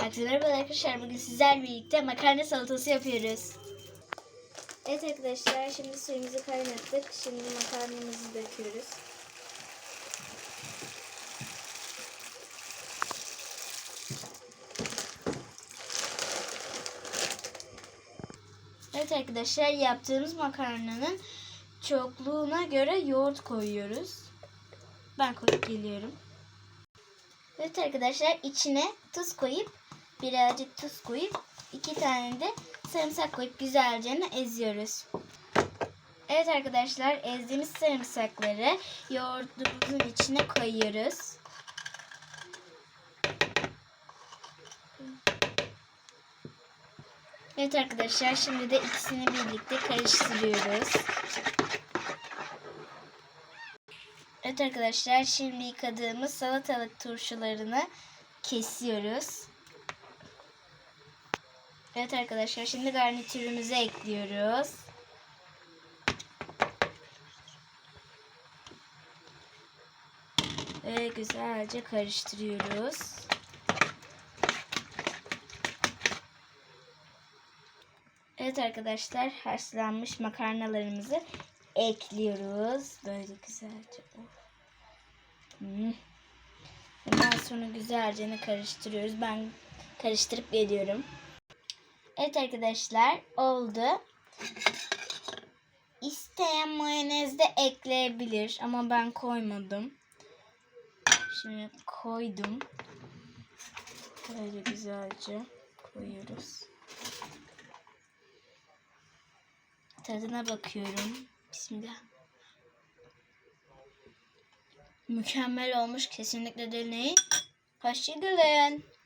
Herkese merhaba arkadaşlar. Bugün sizlerle birlikte makarna salatası yapıyoruz. Evet arkadaşlar şimdi suyumuzu kaynattık. Şimdi makarnamızı döküyoruz. Evet arkadaşlar yaptığımız makarnanın çokluğuna göre yoğurt koyuyoruz. Ben koyup geliyorum. Evet arkadaşlar içine tuz koyup birazcık tuz koyup iki tane de sarımsak koyup güzelce eziyoruz. Evet arkadaşlar ezdiğimiz sarımsakları yoğurdumuzun içine koyuyoruz. Evet arkadaşlar şimdi de ikisini birlikte karıştırıyoruz. Evet arkadaşlar şimdi yıkadığımız salatalık turşularını kesiyoruz. Evet arkadaşlar şimdi garnitürümüzü ekliyoruz. Ve güzelce karıştırıyoruz. Evet arkadaşlar haşlanmış makarnalarımızı ekliyoruz. Böyle güzelce. Hmm. Ondan sonra güzelce karıştırıyoruz. Ben karıştırıp geliyorum. Evet arkadaşlar oldu. İsteyen mayonez de ekleyebilir ama ben koymadım. Şimdi koydum. Böyle güzelce koyuyoruz. Tadına bakıyorum. Bismillah. Mükemmel olmuş. Kesinlikle deneyin. Hoşçakalın.